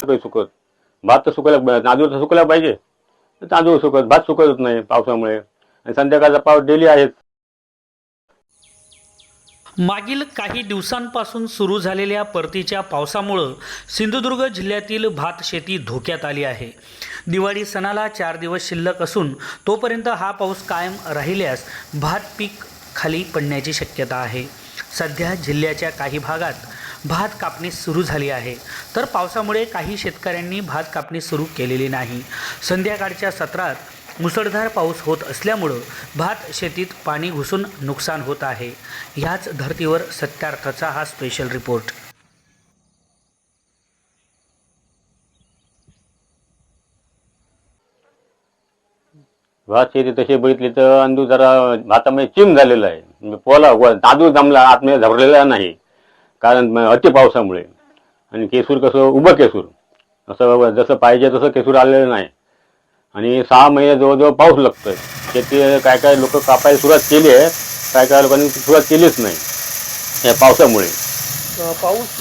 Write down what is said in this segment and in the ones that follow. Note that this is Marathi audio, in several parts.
काही सुकत. भात तर सुकायला तांदूळ तर सुकायला पाहिजे. तांदूळ सुकत भात सुकतच नाही पावसामुळे. आणि संध्याकाळचा पाऊस डेली आहेच मागील काही दिवसांपासून सुरू झालेल्या परतीच्या पावसामुळं सिंधुदुर्ग जिल्ह्यातील भात शेती धोक्यात आली आहे. दिवाळी सणाला चार दिवस शिल्लक असून तोपर्यंत हा पाऊस कायम राहिल्यास भात पीक खाली पडण्याची शक्यता आहे. सध्या जिल्ह्याच्या काही भागात भात कापणी सुरू झाली आहे. तर पावसामुळे काही शेतकऱ्यांनी भात कापणी सुरू केलेली नाही. संध्याकाळच्या सत्रात मुसळधार पाऊस होत असल्यामुळं भात शेतीत पाणी घुसून नुकसान होत आहे. ह्याच धर्तीवर सत्यार्थाचा हा स्पेशल रिपोर्ट भात शेती तशी बघितली तर अंदू जरा भातामध्ये चिम झालेला आहे. पोला व- तांदूळ जमला आतमध्ये झरलेला नाही. कारण अति पावसामुळे. आणि केसूर कसं उभं केसूर. असं जसं पाहिजे तसं केसूर आलेलं नाही. आणि सहा महिने जवळजवळ पाऊस लागतोय. शेती काय काय लोक कापायला सुरुवात केली आहे. काय काय लोकांनी सुरुवात केलीच नाही. या पावसामुळे. पाऊस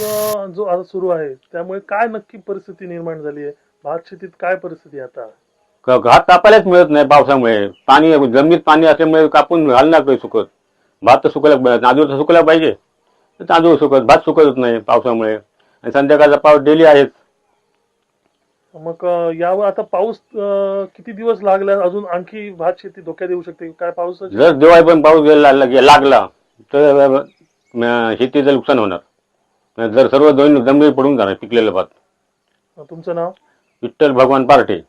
जो आता सुरू आहे त्यामुळे काय नक्की परिस्थिती निर्माण झाली आहे? भात शेतीत काय परिस्थिती आता? भात कापायलाच मिळत नाही पावसामुळे. पाणी जमिनीत पाणी असल्यामुळे कापून घालणार काही सुकत. भात तर सुकायला तांदूळ तर सुकायला पाहिजे. तर तांदूळ सुकत भात सुकतच नाही पावसामुळे. आणि संध्याकाळचा पाऊस डेली आहेच. मग अ, यावर आता पाऊस अ, किती दिवस लागला? अजून आणखी भात शेती धोक्यात येऊ शकते. काय पावसाची जर दिवाळी पण पाऊस गेला लाग- लागला तर अं, शेतीचं नुकसान होणार. जर सर्व दोन जमिनी पडून जाणार पिकलेलं भात. तुमचं नाव? विठ्ठल भगवान पार्टे